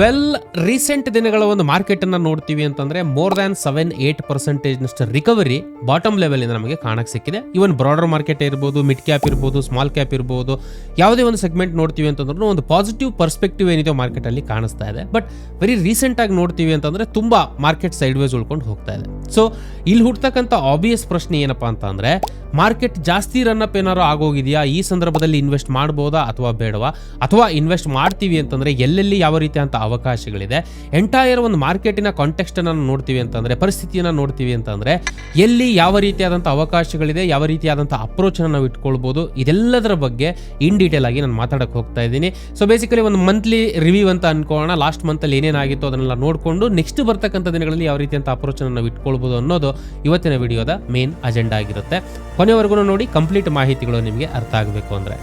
Well recent ದಿನಗಳ ಒಂದು market ಅನ್ನ ನೋಡ್ತೀವಿ ಅಂತಂದ್ರೆ more than seven eight percentage ನಷ್ಟು ರಿಕವರಿ ಬಾಟಮ್ ಲೆವೆಲ್ ಇಂದ ನಮಗೆ ಕಾಣಕ್ ಸಿಕ್ಕಿದೆ. ಇವನ್ ಬ್ರಾಡರ್ ಮಾರ್ಕೆಟ್ ಇರ್ಬೋದು ಮಿಡ್ ಕ್ಯಾಪ್ ಇರ್ಬೋದು ಸ್ಮಾಲ್ ಕ್ಯಾಪ್ ಇರ್ಬೋದು, ಯಾವುದೇ ಒಂದು ಸೆಗ್ಮೆಂಟ್ ನೋಡ್ತೀವಿ ಅಂತಂದ್ರೂ ಒಂದು ಪಾಸಿಟಿವ್ ಪರ್ಸ್ಪೆಕ್ಟಿವ್ ಏನಿದೆ ಮಾರ್ಕೆಟ್ ಅಲ್ಲಿ ಕಾಣಿಸ್ತಾ ಇದೆ. ಬಟ್ ವೆರಿ ರೀಸೆಂಟ್ ಆಗಿ ನೋಡ್ತೀವಿ ಅಂತಂದ್ರೆ ತುಂಬಾ ಮಾರ್ಕೆಟ್ ಸೈಡ್ ವೇಸ್ ಉಳ್ಕೊಂಡು ಹೋಗ್ತಾ ಇದೆ. ಸೊ ಇಲ್ಲಿ ಹುಡ್ತಕ್ಕಂಥ ಆಬ್ವಿಯಸ್ ಪ್ರಶ್ನೆ ಏನಪ್ಪಾ ಅಂತ ಅಂದ್ರೆ ಮಾರ್ಕೆಟ್ ಜಾಸ್ತಿ ರನ್ ಅಪ್ ಏನಾರು ಆಗೋಗಿದೆಯಾ? ಈ ಸಂದರ್ಭದಲ್ಲಿ ಇನ್ವೆಸ್ಟ್ ಮಾಡಬಹುದಾ ಅಥವಾ ಬೇಡವಾ? ಅಥವಾ ಇನ್ವೆಸ್ಟ್ ಮಾಡ್ತೀವಿ ಅಂತಂದ್ರೆ ಎಲ್ಲೆಲ್ಲಿ ಯಾವ ರೀತಿಯಂತ ಅವಕಾಶಗಳಿದೆ. ಎಂಟೈರ್ ಒಂದು ಮಾರ್ಕೆಟಿನ ಕಾಂಟೆಕ್ಸ್ಟ್ ಅನ್ನು ನೋಡ್ತೀವಿ ಅಂತಂದರೆ, ಪರಿಸ್ಥಿತಿಯನ್ನು ನೋಡ್ತೀವಿ ಅಂತಂದರೆ, ಎಲ್ಲಿ ಯಾವ ರೀತಿಯಾದಂಥ ಅವಕಾಶಗಳಿದೆ, ಯಾವ ರೀತಿಯಾದಂಥ ಅಪ್ರೋಚನ್ನು ನಾವು ಇಟ್ಕೊಳ್ಬೋದು, ಇದೆಲ್ಲದರ ಬಗ್ಗೆ ಇನ್ ಡೀಟೇಲ್ ಆಗಿ ನಾನು ಮಾತಾಡಕ್ಕೆ ಹೋಗ್ತಾ ಇದ್ದೀನಿ. ಸೊ ಬೇಸಿಕಲಿ ಒಂದು ಮಂತ್ಲಿ ರಿವ್ಯೂ ಅಂತ ಅನ್ಕೋಣ ಲಾಸ್ಟ್ ಮಂತಲ್ಲಿ ಏನೇನಾಗಿತ್ತು ಅದನ್ನೆಲ್ಲ ನೋಡಿಕೊಂಡು ನೆಕ್ಸ್ಟ್ ಬರ್ತಕ್ಕಂಥ ದಿನಗಳಲ್ಲಿ ಯಾವ ರೀತಿಯಂಥ ಅಪ್ರೋಚನ್ನು ನಾವು ಇಟ್ಕೊಳ್ಬೋದು ಅನ್ನೋದು ಇವತ್ತಿನ ವಿಡಿಯೋದ ಮೇನ್ ಅಜೆಂಡಾ ಆಗಿರುತ್ತೆ. ಕೊನೆವರೆಗೂ ನೋಡಿ ಕಂಪ್ಲೀಟ್ ಮಾಹಿತಿಗಳು ನಿಮಗೆ ಅರ್ಥ ಆಗಬೇಕು ಅಂದರೆ.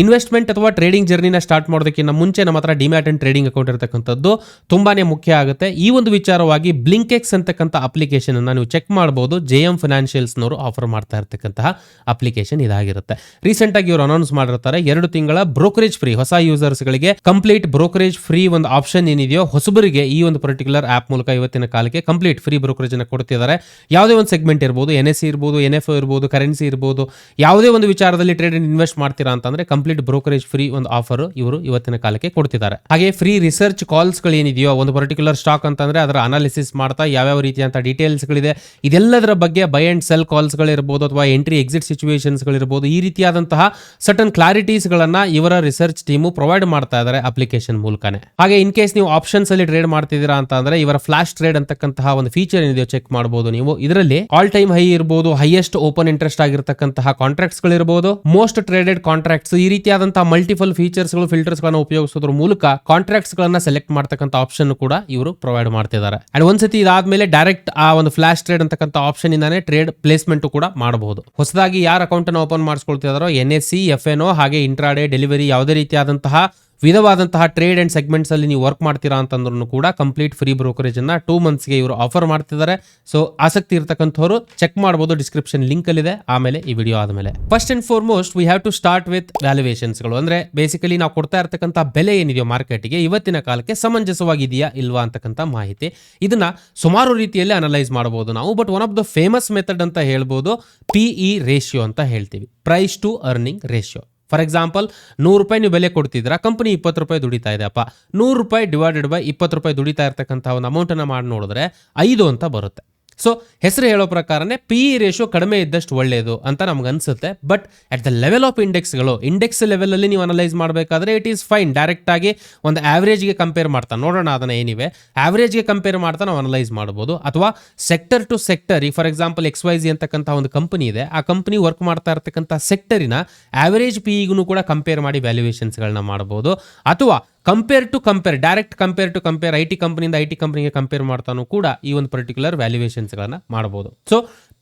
ಇನ್ವೆಸ್ಟ್ಮೆಂಟ್ ಅಥವಾ ಟ್ರೇಡಿಂಗ್ ಜರ್ನಿನ ಸ್ಟಾರ್ಟ್ ಮಾಡೋದಕ್ಕಿಂತ ಮುಂಚೆ ನಮ್ಮ ಹತ್ರ ಡಿಮ್ಯಾಟ್ ಅಂಡ್ ಟ್ರೇಡಿಂಗ್ ಅಕೌಂಟ್ ಇರತಕ್ಕಂಥದ್ದು ತುಂಬಾನೇ ಮುಖ್ಯ ಆಗುತ್ತೆ. ಈ ಒಂದು ವಿಚಾರವಾಗಿ ಬ್ಲಿಂಕೆಕ್ಸ್ ಅಂತಕ್ಕಂಥ ಅಪ್ಲಿಕೇಶನ್ ಅನ್ನು ನೀವು ಚೆಕ್ ಮಾಡಬಹುದು ಜೆ ಎಂ ಫೈನಾನ್ಷಿಯಲ್ಸ್ನವರು ಆಫರ್ ಮಾಡ್ತಾ ಇರತಕ್ಕಂತಹ ಅಪ್ಲಿಕೇಶನ್ ಇದಾಗಿರುತ್ತೆ. ರೀಸೆಂಟ್ ಆಗಿ ಇವರು ಅನೌನ್ಸ್ ಮಾಡಿರ್ತಾರೆ, ಎರಡು ತಿಂಗಳ ಬ್ರೋಕರೇಜ್ ಫ್ರೀ ಹೊಸ ಯೂಸರ್ಸ್ ಗಳಿಗೆ ಕಂಪ್ಲೀಟ್ ಬ್ರೋಕರೇಜ್ ಫ್ರೀ ಒಂದು ಆಪ್ಷನ್ ಏನಿದೆಯೋ ಹೊಸಬರಿಗೆ ಈ ಒಂದು ಪರ್ಟಿಕ್ಯುಲರ್ ಆಪ್ ಮೂಲಕ ಇವತ್ತಿನ ಕಾಲಕ್ಕೆ ಕಂಪ್ಲೀಟ್ ಫ್ರೀ ಬ್ರೋಕರೇಜ್ ಅನ್ನು ಕೊಡ್ತಿದ್ದಾರೆ. ಯಾವುದೇ ಒಂದು ಸೆಗ್ಮೆಂಟ್ ಇರ್ಬೋದು ಎನ್ ಎಸ್ ಸಿ ಇರ್ಬೋದು ಎನ್ ಎಫ್ ಇರ್ಬೋದು ಕರೆನ್ಸಿ ಇರ್ಬೋದು, ಯಾವುದೇ ಒಂದು ವಿಚಾರದಲ್ಲಿ ಟ್ರೇಡ್ ಇನ್ವೆಸ್ಟ್ ಮಾಡ್ತೀರಾ ಅಂತಂದ್ರೆ ಕಂಪ್ಲೀಟ್ ಬ್ರೋಕರೇಜ್ ಫ್ರೀ ಒಂದು ಆಫರ್ ಇವರು ಇವತ್ತಿನ ಕಾಲಕ್ಕೆ ಕೊಡ್ತಿದ್ದಾರೆ. ಹಾಗೆ ಫ್ರೀ ರಿಸರ್ಚ್ ಕಾಲ್ಸ್ಗಳು ಏನಿದೆಯೋ ಒಂದು ಪರ್ಟಿಕ್ಯುಲರ್ ಸ್ಟಾಕ್ ಅಂತಂದ್ರೆ ಅದರ ಅನಾಲಿಸಿಸ್ ಮಾಡ್ತಾ ಯಾವ್ಯಾವ ರೀತಿಯಂತ ಡೀಟೇಲ್ಸ್ ಗಳಿದೆ, ಇದೆಲ್ಲದರ ಬಗ್ಗೆ ಬೈ ಅಂಡ್ ಸೆಲ್ ಕಾಲ್ಸ್ ಗಳಿರ್ಬೋದು ಅಥವಾ ಎಂಟ್ರಿ ಎಕ್ಸಿಟ್ ಸಿಚುವೇಶನ್ಸ್ ಗಳಿರ್ಬೋದು, ಈ ರೀತಿಯಾದಂತಹ ಸಟನ್ ಕ್ಲಾರಿಟೀಸ್ ಗಳನ್ನ ಇವರ ರಿಸರ್ಚ್ ಟೀಮು ಪ್ರೊವೈಡ್ ಮಾಡ್ತಾ ಇದ್ದಾರೆ ಅಪ್ಲಿಕೇಶನ್ ಮೂಲಕನೇ. ಹಾಗೆ ಇನ್ ಕೇಸ್ ನೀವು ಆಪ್ಷನ್ಸ್ ಅಲ್ಲಿ ಟ್ರೇಡ್ ಮಾಡ್ತಿದ್ದೀರಾ ಅಂತ ಅಂದ್ರೆ ಇವರ ಫ್ಲಾಶ್ ಟ್ರೇಡ್ ಅಂತಕ್ಕಂತಹ ಒಂದು ಫೀಚರ್ ಏನಿದೆಯೋ ಚೆಕ್ ಮಾಡಬಹುದು ನೀವು. ಇದರಲ್ಲಿ ಆಲ್ ಟೈಮ್ ಹೈ ಇರಬಹುದು ಹೈಯೆಸ್ಟ್ ಓಪನ್ ಇಂಟ್ರೆಸ್ಟ್ ಆಗಿರತಕ್ಕಂತಹ ಕಾಂಟ್ರಾಕ್ಟ್ಸ್ ಗಳಿರಬಹುದು ಮೋಸ್ಟ್ ಟ್ರೇಡೆಡ್ ಕಾಂಟ್ರಾಕ್ಟ್ಸ್ ಈ ರೀತಿಯಾದಂತಹ ಮಲ್ಟಿಪಲ್ ಫೀಚರ್ಸ್ ಫಿಲ್ಟರ್ಸ್ಗಳನ್ನು ಫಿಲ್ಟರ್ಸ್ ಗಳನ್ನ ಉಪಯೋಗಿಸೋದ್ರ ಮೂಲಕ ಕಾಂಟ್ರಾಕ್ಟ್ಸ್ ಗಳನ್ನ ಸೆಲೆಕ್ಟ್ ಮಾಡ್ತಕ್ಕಂಥ ಆಪ್ಷನ್ ಕೂಡ ಇವರು ಪ್ರೊವೈಡ್ ಮಾಡ್ತಿದ್ದಾರೆ. ಅಂಡ್ ಒಂದ್ಸತಿ ಇದಾದ್ಮೇಲೆ ಡೈರೆಕ್ಟ್ ಆ ಒಂದು ಫ್ಲಾಶ್ ಟ್ರೇಡ್ ಅಂತಕ್ಕಂಥ ಆಪ್ಷನ್ ಇಂದಾನೆ ಟ್ರೇಡ್ ಪ್ಲೇಸ್ಮೆಂಟ್ ಕೂಡ ಮಾಡಬಹುದು. ಹೊಸದಾಗಿ ಯಾರ ಅಕೌಂಟ್ ಅನ್ನು open ಮಾಡಿಸ್ಕೊಳ್ತಿದಾರೋ N S C F N ಹಾಗೆ ಇಂಟ್ರಾಡೆ ಡೆಲಿವರಿ ಯಾವುದೇ ರೀತಿಯಾದಂತಹ ವಿಧವಾದಂತಹ ಟ್ರೇಡ್ ಆ್ಯಂಡ್ ಸೆಗ್ಮೆಂಟ್ಸ್ ಅಲ್ಲಿ ನೀವು ವರ್ಕ್ ಮಾಡ್ತೀರಾ ಅಂತಂದ್ರೂ ಕೂಡ ಕಂಪ್ಲೀಟ್ ಫ್ರೀ ಬ್ರೋಕರೇಜ್ ಅನ್ನ ಟೂ ಮಂತ್ಸ್ಗೆ ಇವರು ಆಫರ್ ಮಾಡ್ತಿದ್ದಾರೆ. ಸೊ ಆಸಕ್ತಿ ಇರತಕ್ಕಂಥವ್ರು ಚೆಕ್ ಮಾಡ್ಬೋದು ಡಿಸ್ಕ್ರಿಪ್ಷನ್ ಲಿಂಕಲ್ಲಿದೆ ಆಮೇಲೆ ಈ ವಿಡಿಯೋ ಆದಮೇಲೆ. First and foremost we have to start with ವ್ಯಾಲ್ಯೂಯೇಷನ್ಸ್ಗಳು ಅಂದ್ರೆ ಬೇಸಿಕಲಿ ನಾವು ಕೊಡ್ತಾ ಇರ್ತಕ್ಕಂಥ ಬೆಲೆ ಏನಿದೆಯೋ ಮಾರ್ಕೆಟ್ಗೆ ಇವತ್ತಿನ ಕಾಲಕ್ಕೆ ಸಮಂಜಸವಾಗಿದೆಯಾ ಇಲ್ವಾ ಅಂತಕ್ಕಂಥ ಮಾಹಿತಿ. ಇದನ್ನ ಸುಮಾರು ರೀತಿಯಲ್ಲಿ ಅನಲೈಸ್ ಮಾಡಬಹುದು ನಾವು. But one of the famous method ಅಂತ ಹೇಳ್ಬೋದು ಪಿ ಇ ರೇಷಿಯೋ ಅಂತ ಹೇಳ್ತೀವಿ. Price to earning ratio for example ನೂರು ರೂಪಾಯಿ ನೀವು ಬೆಲೆ ಕೊಡ್ತಿದ್ದೀರಾ ಕಂಪನಿ ಇಪ್ಪತ್ತು ರೂಪಾಯಿ ದುಡಿತಾ ಇದೆ, ಅಪ್ಪ. ನೂರು ರೂಪಾಯಿ ಡಿವೈಡೆಡ್ ಬೈ ಇಪ್ಪತ್ತು ರೂಪಾಯಿ ದುಡಿತಾ ಇರ್ತಕ್ಕಂಥ ಒಂದು ಅಮೌಂಟನ್ನು ಮಾಡಿ ನೋಡಿದ್ರೆ ಐದು ಅಂತ ಬರುತ್ತೆ. ಸೊ ಹೆಸರು ಹೇಳೋ ಪ್ರಕಾರನೇ ಪಿ ಇ ರೇಷಿಯೋ ಕಡಿಮೆ ಇದ್ದಷ್ಟು ಒಳ್ಳೆಯದು ಅಂತ ನಮ್ಗೆ ಅನ್ಸುತ್ತೆ. But at the level of ಇಂಡೆಕ್ಸ್ಗಳು index ಲೆವೆಲಲ್ಲಿ ನೀವು ಅನಲೈಸ್ ಮಾಡಬೇಕಾದ್ರೆ ಇಟ್ ಈಸ್ ಫೈನ್ ಡೈರೆಕ್ಟ್ ಆಗಿ ಒಂದು ಆವ್ರೇಜ್ಗೆ ಕಂಪೇರ್ ಮಾಡ್ತಾ ನೋಡೋಣ ಅದನ್ನ ಏನಿವೆ. ಆವ್ರೇಜ್ಗೆ ಕಂಪೇರ್ ಮಾಡ್ತಾ ನಾವು ಅನಲೈಸ್ ಮಾಡ್ಬೋದು. ಅಥವಾ ಸೆಕ್ಟರ್ ಟು ಸೆಕ್ಟರ್ ಈ for example X Y Z ಅಂತಕ್ಕಂಥ ಒಂದು ಕಂಪನಿ ಇದೆ. ಆ ಕಂಪನಿ ವರ್ಕ್ ಮಾಡ್ತಾ ಇರತಕ್ಕಂಥ ಸೆಕ್ಟರಿನ ಆವರೇಜ್ ಪಿ ಇಗೂ ಕೂಡ ಕಂಪೇರ್ ಮಾಡಿ ವ್ಯಾಲ್ಯೂಯೇಷನ್ಸ್ಗಳನ್ನ ಮಾಡ್ಬೋದು. ಅಥವಾ compare to compare direct compare to compare I T ಕಂಪನಿಯಿಂದ ಐ ಟಿ ಕಂಪನಿಗೆ ಕಂಪೇರ್ ಮಾಡ್ತಾನೂ ಕೂಡ ಈ ಒಂದು ಪರ್ಟಿಕ್ಯುಲರ್ ವ್ಯಾಲ್ಯೂಯೇಷನ್ಸ್ಗಳನ್ನು ಮಾಡ್ಬೋದು. So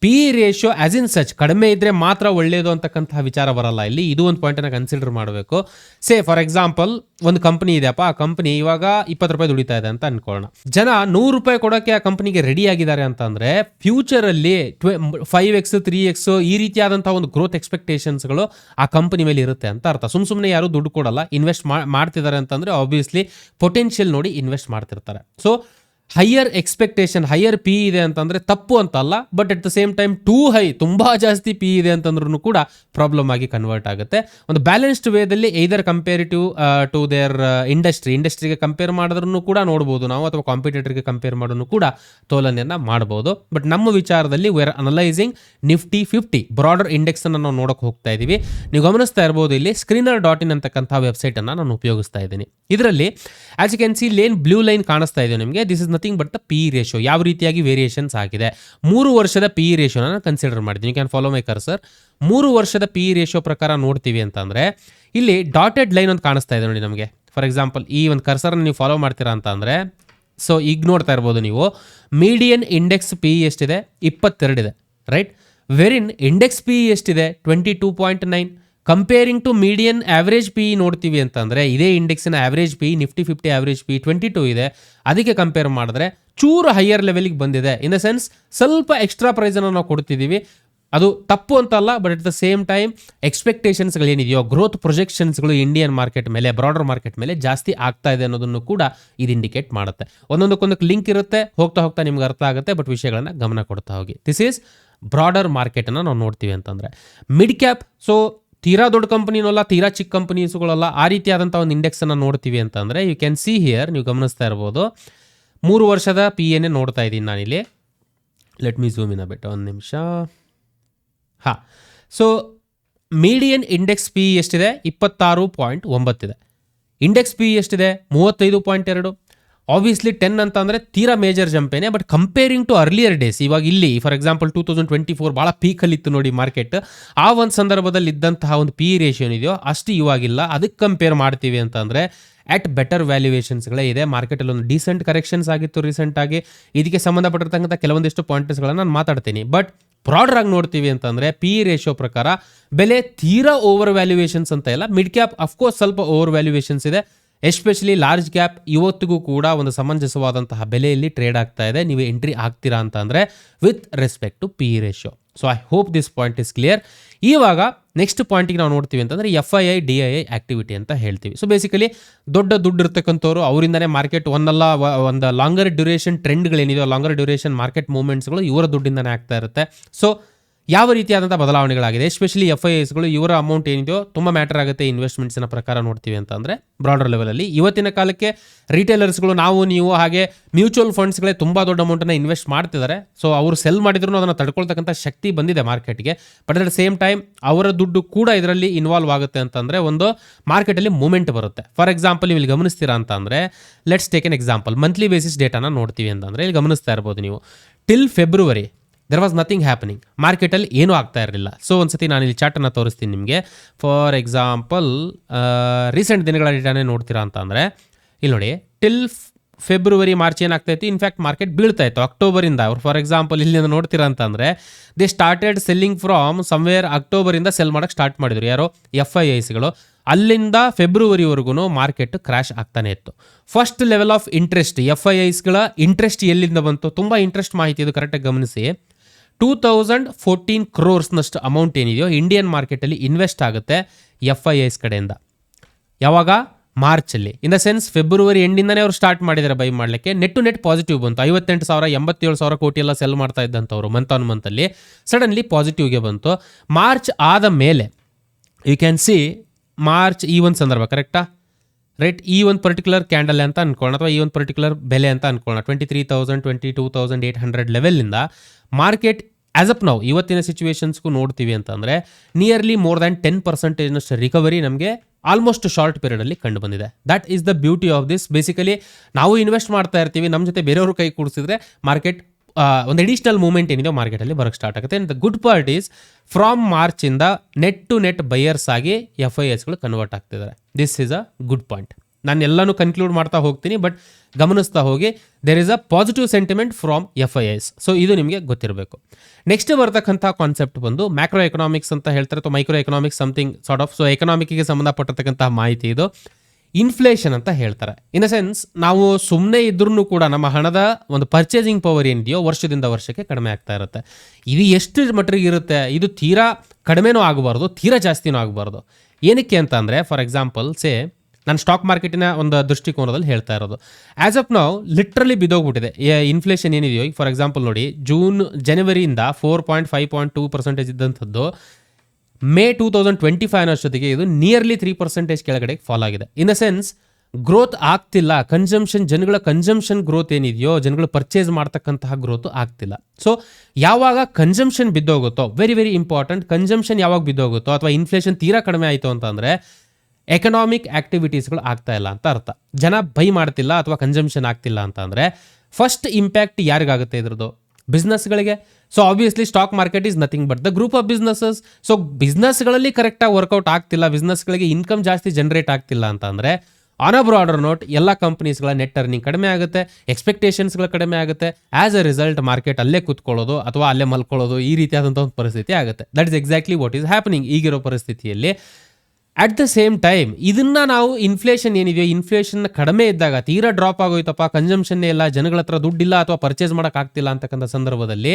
P ratio as in such ಕಡಿಮೆ ಇದ್ರೆ ಮಾತ್ರ ಒಳ್ಳೆಯದು ಅಂತಕ್ಕಂತಹ ವಿಚಾರ ಬರಲ್ಲ. ಇಲ್ಲಿ ಇದು ಒಂದು ಪಾಯಿಂಟನ್ನು ಕನ್ಸಿಡರ್ ಮಾಡಬೇಕು. ಸೇ ಫಾರ್ ಎಕ್ಸಾಂಪಲ್ ಒಂದು ಕಂಪನಿ ಇದೆಯಪ್ಪ ಆ ಕಂಪನಿ ಇವಾಗ ಇಪ್ಪತ್ತು ರೂಪಾಯಿ ದುಡಿತಾ ಇದೆ ಅಂತ ಅನ್ಕೊಳ್ಳೋಣ. ಜನ ನೂರು ರೂಪಾಯಿ ಕೊಡೋಕೆ ಆ ಕಂಪನಿಗೆ ರೆಡಿ ಆಗಿದ್ದಾರೆ ಅಂತಂದ್ರೆ ಫ್ಯೂಚರಲ್ಲಿ ಟ್ವೆ ಫೈವ್ ಎಕ್ಸ್ ತ್ರೀ ಎಕ್ಸ್ ಈ ರೀತಿಯಾದಂತಹ ಒಂದು ಗ್ರೋತ್ ಎಕ್ಸ್ಪೆಕ್ಟೇಷನ್ಸ್ಗಳು ಆ ಕಂಪನಿ ಮೇಲೆ ಇರುತ್ತೆ ಅಂತ ಅರ್ಥ. ಸುಮ್ ಸುಮ್ಮನೆ ಯಾರು ದುಡ್ಡು ಕೊಡಲ್ಲ ಇನ್ವೆಸ್ಟ್ ಮಾಡ್ತಿದ್ದಾರೆ ಅಂತಂದ್ರೆ ಆಬ್ವಿಯಸ್ಲಿ ಪೊಟೆನ್ಷಿಯಲ್ ನೋಡಿ ಇನ್ವೆಸ್ಟ್ ಮಾಡ್ತಿರ್ತಾರೆ. So higher expectation higher P ಇದೆ ಅಂತಂದರೆ ತಪ್ಪು ಅಂತ ಅಲ್ಲ but at the same time too high ತುಂಬಾ ಜಾಸ್ತಿ ಪಿ ಇದೆ ಅಂತಂದ್ರೂ ಕೂಡ ಪ್ರಾಬ್ಲಮ್ ಆಗಿ ಕನ್ವರ್ಟ್ ಆಗುತ್ತೆ. ಒಂದು balanced ವೇದಲ್ಲಿ either comparative to their industry ಇಂಡಸ್ಟ್ರಿಗೆ ಕಂಪೇರ್ ಮಾಡಿದ್ರೂ ಕೂಡ ನೋಡ್ಬೋದು ನಾವು, ಅಥವಾ ಕಾಂಪಿಟೇಟರ್ಗೆ ಕಂಪೇರ್ ಮಾಡೋನು ಕೂಡ ತೋಲನೆಯನ್ನ ಮಾಡ್ಬೋದು. ಬಟ್ ನಮ್ಮ ವಿಚಾರದಲ್ಲಿ where analysing Nifty fifty broader index ಅನ್ನು ನಾವು ನೋಡೋಕೆ ಹೋಗ್ತಾ ಇದೀವಿ. ನೀವು ಗಮನಿಸ್ತಾ ಇರ್ಬೋದು ಇಲ್ಲಿ ಸ್ಕ್ರೀನರ್ ಡಾಟ್ ಇನ್ ಅಂತಕ್ಕಂಥ ವೆಬ್ಸೈಟ್ ಅನ್ನ ನಾನು ಉಪಯೋಗಿಸ್ತಾ ಇದ್ದೀನಿ. ಇದರಲ್ಲಿ as you can see lane blue line ಕಾಣಿಸ್ತಾ ಇದೆ ನಿಮಗೆ. This is nothing but the P ratio ಯಾವ ರೀತಿಯಾಗಿ ವೇರಿಯೇಷನ್ಸ್ ಆಗಿದೆ? ಮೂರು ವರ್ಷದ ಪಿ ರೇಷೋನ ಕನ್ಸಿಡರ್ ಮಾಡಿದ್ದೀನಿ you can follow my cursor ಮೂರು ವರ್ಷದ ಪಿ ರೇಷೋ ಪ್ರಕಾರ ನೋಡ್ತೀವಿ ಅಂತಂದರೆ, ಇಲ್ಲಿ ಡಾಟೆಡ್ ಲೈನ್ ಒಂದು ಕಾಣಿಸ್ತಾ ಇದೆ ನೋಡಿ ನಮಗೆ. ಫಾರ್ ಎಕ್ಸಾಂಪಲ್ ಈ ಒಂದು ಕರ್ಸರ್ನ ನೀವು ಫಾಲೋ ಮಾಡ್ತೀರಾ ಅಂತಂದರೆ ಸೊ ಈಗ ನೋಡ್ತಾ ಇರ್ಬೋದು ನೀವು ಮೀಡಿಯನ್ ಇಂಡೆಕ್ಸ್ ಪಿ ಎಷ್ಟಿದೆ? ಇಪ್ಪತ್ತೆರಡಿದೆ ರೈಟ್ ವೆರಿನ್ ಇಂಡೆಕ್ಸ್ ಪಿ ಎಷ್ಟಿದೆ? Twenty two point nine comparing to median average P ನೋಡ್ತೀವಿ ಅಂತಂದರೆ, ಇದೇ ಇಂಡೆಕ್ಸಿನ average P Nifty fifty average P twenty two ಇದೆ. ಅದಕ್ಕೆ ಕಂಪೇರ್ ಮಾಡಿದ್ರೆ, ಚೂರು ಹೈಯರ್ ಲೆವೆಲಿಗೆ ಬಂದಿದೆ. ಇನ್ ದ ಸೆನ್ಸ್ ಸ್ವಲ್ಪ ಎಕ್ಸ್ಟ್ರಾ ಪ್ರೈಸನ್ನು ನಾವು ಕೊಡ್ತಿದ್ದೀವಿ. ಅದು ತಪ್ಪು ಅಂತಲ್ಲ but at the same time ಎಕ್ಸ್ಪೆಕ್ಟೇಷನ್ಸ್ಗಳು ಏನಿದೆಯೋ ಗ್ರೋತ್ ಪ್ರೊಜೆಕ್ಷನ್ಸ್ಗಳು ಇಂಡಿಯನ್ ಮಾರ್ಕೆಟ್ ಮೇಲೆ ಬ್ರಾಡರ್ ಮಾರ್ಕೆಟ್ ಮೇಲೆ ಜಾಸ್ತಿ ಆಗ್ತಾ ಇದೆ ಅನ್ನೋದನ್ನು ಕೂಡ ಇದು ಇಂಡಿಕೇಟ್ ಮಾಡುತ್ತೆ. ಒಂದೊಂದಕ್ಕೊಂದಕ್ಕೆ ಲಿಂಕ್ ಇರುತ್ತೆ, ಹೋಗ್ತಾ ಹೋಗ್ತಾ ನಿಮ್ಗೆ ಅರ್ಥ ಆಗುತ್ತೆ ಬಟ್ ವಿಷಯಗಳನ್ನ ಗಮನ ಕೊಡ್ತಾ ಹೋಗಿ. ದಿಸ್ ಈಸ್ ಬ್ರಾಡರ್ ಮಾರ್ಕೆಟನ್ನು ನಾವು ನೋಡ್ತೀವಿ ಅಂತಂದರೆ. ಮಿಡ್ ಕ್ಯಾಪ್ ಸೊ ತೀರಾ ದೊಡ್ಡ ಕಂಪನಿನೂ ಅಲ್ಲ, ತೀರಾ ಚಿಕ್ಕ ಕಂಪನೀಸ್ಗಳಲ್ಲ ಆ ರೀತಿಯಾದಂಥ ಒಂದು ಇಂಡೆಕ್ಸನ್ನು ನೋಡ್ತೀವಿ ಅಂತಂದರೆ ಯು ಕ್ಯಾನ್ ಸಿ ಹಿಯರ್ ನೀವು ಗಮನಿಸ್ತಾ ಇರ್ಬೋದು. ಮೂರು ವರ್ಷದ ಪಿ ಎನ್ನೇ ನೋಡ್ತಾ ಇದ್ದೀನಿ ನಾನಿಲ್ಲಿ. ಲೆಟ್ ಮೀ ಝೂಮ್ ಇನ್ ಬಿಟ್ಟು ಒಂದು ನಿಮಿಷ. ಹಾಂ ಸೊ ಮೀಡಿಯನ್ ಇಂಡೆಕ್ಸ್ ಪಿ ಎಷ್ಟಿದೆ? ಇಪ್ಪತ್ತಾರು ಪಾಯಿಂಟ್ ಒಂಬತ್ತಿದೆ ಇಂಡೆಕ್ಸ್ ಪಿ ಎಷ್ಟಿದೆ? ಮೂವತ್ತೈದು ಪಾಯಿಂಟ್ ಎರಡು. ಆಬ್ವಿಯಸ್ಲಿ ಟೆನ್ ಅಂತ ಅಂದರೆ ತೀರಾ major ಜಂಪೇನೆ but comparing to earlier days ಇವಾಗ ಇಲ್ಲಿ for example two thousand twenty four ಭಾಳ ಪೀಕಲ್ಲಿತ್ತು ನೋಡಿ ಮಾರ್ಕೆಟ್ ಆ ಒಂದು ಸಂದರ್ಭದಲ್ಲಿ ಇದ್ದಂತಹ ಒಂದು ಪಿ ರೇಷಿಯೋ ಇದೆಯೋ ಅಷ್ಟು ಇವಾಗಿಲ್ಲ. ಅದಕ್ಕೆ ಕಂಪೇರ್ ಮಾಡ್ತೀವಿ ಅಂತಂದರೆ ಅಟ್ ಬೆಟರ್ ವ್ಯಾಲ್ಯೂಯೇಷನ್ಸ್ಗಳೇ ಇದೆ. ಮಾರ್ಕೆಟಲ್ಲಿ ಒಂದು ಡೀಸೆಂಟ್ ಕರೆಕ್ಷನ್ಸ್ ಆಗಿತ್ತು ರೀಸೆಂಟಾಗಿ ಇದಕ್ಕೆ ಸಂಬಂಧಪಟ್ಟಿರ್ತಕ್ಕಂಥ ಕೆಲವೊಂದಿಷ್ಟು ಪಾಯಿಂಟ್ಸ್ಗಳನ್ನು ನಾನು ಮಾತಾಡ್ತೀನಿ. ಬಟ್ ಬ್ರಾಡರ್ ಆಗಿ ನೋಡ್ತೀವಿ ಅಂತಂದರೆ ಪಿ ರೇಷಿಯೋ ಪ್ರಕಾರ ಬೆಲೆ ತೀರಾ ಓವರ್ ವ್ಯಾಲ್ಯೂಯೇಷನ್ಸ್ ಅಂತ ಇಲ್ಲ. ಮಿಡ್ ಕ್ಯಾಪ್ ಅಫ್ಕೋರ್ಸ್ ಸ್ವಲ್ಪ ಓವರ್ ವ್ಯಾಲ್ಯೂಯೇಷನ್ಸ್ ಇದೆ. ಎಸ್ಪೆಷಲಿ ಲಾರ್ಜ್ ಕ್ಯಾಪ್ ಇವತ್ತಿಗೂ ಕೂಡ ಒಂದು ಸಮಂಜಸವಾದಂತಹ ಬೆಲೆಯಲ್ಲಿ ಟ್ರೇಡ್ ಆಗ್ತಾ ಇದೆ. ನೀವು ಎಂಟ್ರಿ ಆಗ್ತೀರಾ ಅಂತ ಅಂದರೆ with respect to P ratio so I hope this point is clear ಇವಾಗ ನೆಕ್ಸ್ಟ್ ಪಾಯಿಂಟಿಗೆ ನಾವು ನೋಡ್ತೀವಿ ಅಂತಂದರೆ F I I D I I activity ಅಂತ ಹೇಳ್ತೀವಿ. ಸೊ ಬೇಸಿಕಲಿ ದೊಡ್ಡ ದುಡ್ಡು ಇರ್ತಕ್ಕಂಥವ್ರು ಅವರಿಂದನೇ ಮಾರ್ಕೆಟ್ ಒಂದಲ್ಲ ಒಂದು ಲಾಂಗರ್ ಡ್ಯೂರೇಷನ್ ಟ್ರೆಂಡ್ಗಳೇನಿದೆಯೋ ಲಾಂಗರ್ ಡ್ಯೂರೇಷನ್ ಮಾರ್ಕೆಟ್ ಮೂವ್ಮೆಂಟ್ಸ್ಗಳು ಇವರ ದುಡ್ಡಿಂದನೇ ಆಗ್ತಾ ಇರುತ್ತೆ. ಸೊ ಯಾವ ರೀತಿಯಾದಂಥ ಬದಲಾವಣೆಗಳಾಗಿದೆ? ಎಸ್ಪೆಷಲಿ ಎಫ್ ಐ ಎಸ್ಗಳು ಇವರ ಅಮೌಂಟ್ ಏನಿದೆಯೋ, ತುಂಬ ಮ್ಯಾಟರ್ ಆಗುತ್ತೆ ಇನ್ವೆಸ್ಟ್ಮೆಂಟ್ಸಿನ ಪ್ರಕಾರ ನೋಡ್ತೀವಿ ಅಂತಂದರೆ ಬ್ರಾಡರ್ ಲೆವೆಲಲ್ಲಿ ಇವತ್ತಿನ ಕಾಲಕ್ಕೆ ರಿಟೇಲರ್ಸ್ಗಳು ನಾವು, ನೀವು ಹಾಗೆ ಮ್ಯೂಚುವಲ್ ಫಂಡ್ಸ್ಗಳೇ ತುಂಬ ದೊಡ್ಡ ಅಮೌಂಟನ್ನು ಇನ್ವೆಸ್ಟ್ ಮಾಡ್ತಿದ್ದಾರೆ ಸೊ ಅವರು ಸೆಲ್ ಮಾಡಿದ್ರು ಅದನ್ನು ತಡ್ಕೊಳ್ತಕ್ಕಂಥ ಶಕ್ತಿ ಬಂದಿದೆ ಮಾರ್ಕೆಟ್ಗೆ but at the same time ಅವರ ದುಡ್ಡು ಕೂಡ ಇದರಲ್ಲಿ ಇನ್ವಾಲ್ವ್ ಆಗುತ್ತೆ ಅಂತಂದರೆ, ಒಂದು ಮಾರ್ಕೆಟಲ್ಲಿ ಮೂಮೆಂಟ್ ಬರುತ್ತೆ. ಫಾರ್ ಎಕ್ಸಾಂಪಲ್ ನೀವು ಇಲ್ಲಿ ಗಮನಿಸ್ತೀರಾ ಅಂತಂದರೆ let's take an example monthly basis ಡೇಟಾನ ನೋಡ್ತೀವಿ ಅಂತಂದರೆ, ಇಲ್ಲಿ ಗಮನಿಸ್ತಾ ಇರ್ಬೋದು ನೀವು. Till February there was nothing happening ಮಾರ್ಕೆಟಲ್ಲಿ ಏನೂ ಆಗ್ತಾ ಇರಲಿಲ್ಲ. ಸೊ ಒಂದ್ಸತಿ ನಾನು ಇಲ್ಲಿ ಚಾರ್ಟನ್ನು ತೋರಿಸ್ತೀನಿ ನಿಮಗೆ. ಫಾರ್ ಎಕ್ಸಾಂಪಲ್ ರೀಸೆಂಟ್ ದಿನಗಳ ಡೇಟಾನೇ ನೋಡ್ತೀರಾ ಅಂತ ಅಂದರೆ, ಇಲ್ಲಿ ನೋಡಿ ಟಿಲ್ ಫೆಬ್ರವರಿ ಮಾರ್ಚ್ ಏನಾಗ್ತೈತಿ ಇನ್ಫ್ಯಾಕ್ಟ್ ಮಾರ್ಕೆಟ್ ಬೀಳ್ತಾ ಇತ್ತು. ಅಕ್ಟೋಬರಿಂದ ಅವ್ರು ಫಾರ್ ಎಕ್ಸಾಂಪಲ್ ಇಲ್ಲಿಂದ ನೋಡ್ತೀರಾ ಅಂತಂದರೆ they started selling from somewhere ಅಕ್ಟೋಬರಿಂದ sell ಮಾಡೋಕ್ಕೆ ಸ್ಟಾರ್ಟ್ ಮಾಡಿದ್ರು. ಯಾರೋ? ಎಫ್ ಐ ಐಸ್ಗಳು ಅಲ್ಲಿಂದ ಫೆಬ್ರವರಿವರೆಗೂ ಮಾರ್ಕೆಟ್ ಕ್ರ್ಯಾಶ್ ಆಗ್ತಾನೆ ಇತ್ತು. First level of interest F I ಐಸ್ಗಳ interest ಎಲ್ಲಿಂದ ಬಂತು? ತುಂಬ ಇಂಟ್ರೆಸ್ಟ್ ಮಾಹಿತಿ ಇದು ಕರೆಕ್ಟಾಗಿ ಗಮನಿಸಿ. ಟೂ ತೌಸಂಡ್ ಫೋರ್ಟೀನ್ ಕ್ರೋರ್ಸ್ನಷ್ಟು ಅಮೌಂಟ್ ಏನಿದೆಯೋ ಇಂಡಿಯನ್ ಮಾರ್ಕೆಟಲ್ಲಿ ಇನ್ವೆಸ್ಟ್ ಆಗುತ್ತೆ ಎಫ್ ಐ ಐಸ್ ಕಡೆಯಿಂದ. ಯಾವಾಗ? ಮಾರ್ಚಲ್ಲಿ. ಇನ್ ದ ಸೆನ್ಸ್ ಫೆಬ್ರವರಿ ಎಂಡಿಂದನೇ ಅವರು ಸ್ಟಾರ್ಟ್ ಮಾಡಿದ್ದಾರೆ ಬೈ ಮಾಡಲಿಕ್ಕೆ. ನೆಟ್ ಟು ನೆಟ್ ಪಾಸಿಟಿವ್ ಬಂತು. ಐವತ್ತೆಂಟು ಸಾವಿರ, ಎಂಬತ್ತೇಳು ಸಾವಿರ ಕೋಟಿ ಎಲ್ಲ ಸೆಲ್ ಮಾಡ್ತಾ ಇದ್ದಂಥವ್ರು ಮಂತ್ ಆನ್ ಮಂತಲ್ಲಿ ಸಡನ್ಲಿ ಪಾಸಿಟಿವ್ಗೆ ಬಂತು. ಮಾರ್ಚ್ ಆದ ಮೇಲೆ ಯು ಕ್ಯಾನ್ ಸಿ ಮಾರ್ಚ್ ಈ ಒಂದು ಸಂದರ್ಭ ಕರೆಕ್ಟಾ ರೈಟ್ ಈ ಒಂದು ಪರ್ಟಿಕ್ಯುಲರ್ ಕ್ಯಾಂಡಲ್ ಅಂತ ಅನ್ಕೊಳ್ಳೋಣ ಅಥವಾ ಈ ಒಂದು ಪರ್ಟಿಕ್ಯುಲರ್ ಬೆಲೆ ಅಂತ ಅನ್ಕೊಳ್ಳೋಣ. Twenty three thousand twenty two thousand eight hundred ಲೆವೆಲಿಂದ market as up ನಾವು ಇವತ್ತಿನ ಸಿಚುವೇಶನ್ಸ್ಗೂ ನೋಡ್ತೀವಿ ಅಂತಂದರೆ ನಿಯರ್ಲಿ ಮೋರ್ ದ್ಯಾನ್ ಟೆನ್ ಪರ್ಸೆಂಟೇಜ್ನಷ್ಟು ರಿಕವರಿ ನಮಗೆ ಆಲ್ಮೋಸ್ಟ್ ಶಾರ್ಟ್ ಪೀರಿಯಡಲ್ಲಿ ಕಂಡು ಬಂದಿದೆ. That is the beauty of this basically ನಾವು ಇನ್ವೆಸ್ಟ್ ಮಾಡ್ತಾ ಇರ್ತೀವಿ ನಮ್ಮ ಜೊತೆ ಬೇರೆಯವರು ಕೈ ಕೂಡಿಸಿದ್ರೆ ಮಾರ್ಕೆಟ್ ಒಂದು ಅಡಿಷನಲ್ ಮೂವ್ಮೆಂಟ್ ಏನಿದೆ ಮಾರ್ಕೆಟಲ್ಲಿ ಬರೋಕ್ಕೆ ಸ್ಟಾರ್ಟ್ ಆಗುತ್ತೆ. And the good part is from ಮಾರ್ಚಿಂದ net to net buyers ಆಗಿ ಎಫ್ ಐ ಎಸ್ಗಳು ಕನ್ವರ್ಟ್ ಆಗ್ತಿದ್ದಾರೆ this is a good point ನಾನು ಎಲ್ಲನೂ ಕನ್ಕ್ಲೂಡ್ ಮಾಡ್ತಾ ಹೋಗ್ತೀನಿ ಬಟ್ ಗಮನಿಸ್ತಾ ಹೋಗಿ there is a positive sentiment from F I S so ಇದು ನಿಮಗೆ ಗೊತ್ತಿರಬೇಕು. ನೆಕ್ಸ್ಟ್ ಬರ್ತಕ್ಕಂಥ ಕಾನ್ಸೆಪ್ಟ್ ಬಂದು ಮ್ಯಾಕ್ರೋ ಎಕನಾಮಿಕ್ಸ್ ಅಂತ ಹೇಳ್ತಾರೆ, ಅಥವಾ micro economics something sort of so ಎಕನಾಮಿಕ್ಗೆ ಸಂಬಂಧಪಟ್ಟಿರ್ತಕ್ಕಂಥ ಮಾಹಿತಿ ಇದು. ಇನ್ಫ್ಲೇಷನ್ ಅಂತ ಹೇಳ್ತಾರೆ. ಇನ್ ಅ ಸೆನ್ಸ್ ನಾವು ಸುಮ್ಮನೆ ಇದ್ರೂ ಕೂಡ ನಮ್ಮ ಹಣದ ಒಂದು ಪರ್ಚೇಸಿಂಗ್ ಪವರ್ ಏನಿದೆಯೋ ವರ್ಷದಿಂದ ವರ್ಷಕ್ಕೆ ಕಡಿಮೆ ಆಗ್ತಾ ಇರುತ್ತೆ. ಇದು ಎಷ್ಟು ಮಟ್ಟಿಗೆ ಇರುತ್ತೆ? ಇದು ತೀರಾ ಕಡಿಮೆನೂ ಆಗಬಾರ್ದು, ತೀರಾ ಜಾಸ್ತಿನೂ ಆಗಬಾರ್ದು. ಏನಕ್ಕೆ ಅಂತ ಅಂದರೆ ಫಾರ್ ಎಕ್ಸಾಂಪಲ್ ಸೇ ನಾನು ಸ್ಟಾಕ್ ಮಾರ್ಕೆಟಿನ ಒಂದು ದೃಷ್ಟಿಕೋನದಲ್ಲಿ ಹೇಳ್ತಾ ಇರೋದು. ಆ್ಯಸ್ ಆಫ್ ನಾವು ಲಿಟ್ರಲಿ ಬಿದ್ದೋಗ್ಬಿಟ್ಟಿದೆ ಇನ್ಫ್ಲೇಷನ್ ಏನಿದೆಯೋ, ಈಗ ಫಾರ್ ಎಕ್ಸಾಂಪಲ್ ನೋಡಿ ಜೂನ್ ಜನವರಿಯಿಂದ four point five point two percentage ಇದ್ದಂಥದ್ದು May two thousand twenty five ಅಷ್ಟೊತ್ತಿಗೆ ಇದು ನಿಯರ್ಲಿ ತ್ರೀ ಪರ್ಸೆಂಟೇಜ್ ಕೆಳಗಡೆ ಫಾಲ್ ಆಗಿದೆ. ಇನ್ ದ ಸೆನ್ಸ್ ಗ್ರೋತ್ ಆಗ್ತಿಲ್ಲ. ಕನ್ಸಂಪ್ಷನ್ ಜನಗಳ ಕನ್ಸಂಪ್ಷನ್ ಗ್ರೋತ್ ಏನಿದೆಯೋ, ಜನಗಳು ಪರ್ಚೇಸ್ ಮಾಡ್ತಕ್ಕಂತಹ ಗ್ರೋತ್ ಆಗ್ತಿಲ್ಲ. ಸೊ ಯಾವಾಗ ಕನ್ಸಂಪ್ಷನ್ ಬಿದ್ದೋಗುತ್ತೋ ವೆರಿ ವೆರಿ ಇಂಪಾರ್ಟೆಂಟ್ ಕನ್ಸಂಪ್ಷನ್ ಯಾವಾಗ ಬಿದ್ದೋಗುತ್ತೋ, ಅಥವಾ ಇನ್ಫ್ಲೇಷನ್ ತೀರಾ ಕಡಿಮೆ ಆಯಿತು ಅಂತಂದರೆ ಎಕನಾಮಿಕ್ ಆಕ್ಟಿವಿಟೀಸ್ಗಳು ಆಗ್ತಾ ಇಲ್ಲ ಅಂತ ಅರ್ಥ. ಜನ ಬೈ ಮಾಡ್ತಿಲ್ಲ ಅಥವಾ ಕನ್ಸಂಪ್ಷನ್ ಆಗ್ತಿಲ್ಲ ಅಂತಂದರೆ ಫಸ್ಟ್ ಇಂಪ್ಯಾಕ್ಟ್ ಯಾರಿಗಾಗುತ್ತೆ ಇದ್ರದ್ದು? ಬಿಸ್ನೆಸ್ಗಳಿಗೆ so obviously stock market is nothing but the group of businesses so ಬಿಸ್ನೆಸ್ಗಳಲ್ಲಿ ಕರೆಕ್ಟಾಗಿ ವರ್ಕೌಟ್ ಆಗ್ತಿಲ್ಲ ಬಿಸ್ನೆಸ್ಗಳಿಗೆ ಇನ್ಕಮ್ ಜಾಸ್ತಿ ಜನರೇಟ್ ಆಗ್ತಿಲ್ಲ ಅಂತ ಅಂದರೆ ಆನ್ ಅ ಬ್ರಾಡರ್ ನೋಟ್ ಎಲ್ಲ ಕಂಪ್ನೀಸ್ಗಳ ನೆಟ್ ಅರ್ನಿಂಗ್ ಕಡಿಮೆ ಆಗುತ್ತೆ ಎಕ್ಸ್ಪೆಕ್ಟೇಷನ್ಸ್ಗಳು ಕಡಿಮೆ ಆಗುತ್ತೆ. ಆಸ್ ಅ ರಿಸಲ್ಟ್ ಮಾರ್ಕೆಟ್ ಅಲ್ಲೇ ಕೂತ್ಕೊಳ್ಳೋದು ಅಥವಾ ಅಲ್ಲೇ ಮಲ್ಕೊಳ್ಳೋದು ಈ ರೀತಿಯಾದಂಥ ಒಂದು ಪರಿಸ್ಥಿತಿ ಆಗುತ್ತೆ. That is exactly what is happening ಈಗಿರೋ ಪರಿಸ್ಥಿತಿಯಲ್ಲಿ. ಅಟ್ ದ ಸೇಮ್ ಟೈಮ್ ಇದನ್ನ ನಾವು ಇನ್ಫ್ಲೇಷನ್ ಏನಿದೆಯೋ ಇನ್ಫ್ಲೇಷನ್ ಕಡಿಮೆ ಇದ್ದಾಗ ತೀರಾ ಡ್ರಾಪ್ ಆಗೋಯ್ತಪ್ಪ ಕನ್ಸಂಪ್ಷನ್ ಇಲ್ಲ, ಜನಗಳ ಹತ್ರ ದುಡ್ಡಿಲ್ಲ ಅಥವಾ ಪರ್ಚೇಸ್ ಮಾಡೋಕ್ಕಾಗ್ತಿಲ್ಲ ಅಂತಕ್ಕಂಥ ಸಂದರ್ಭದಲ್ಲಿ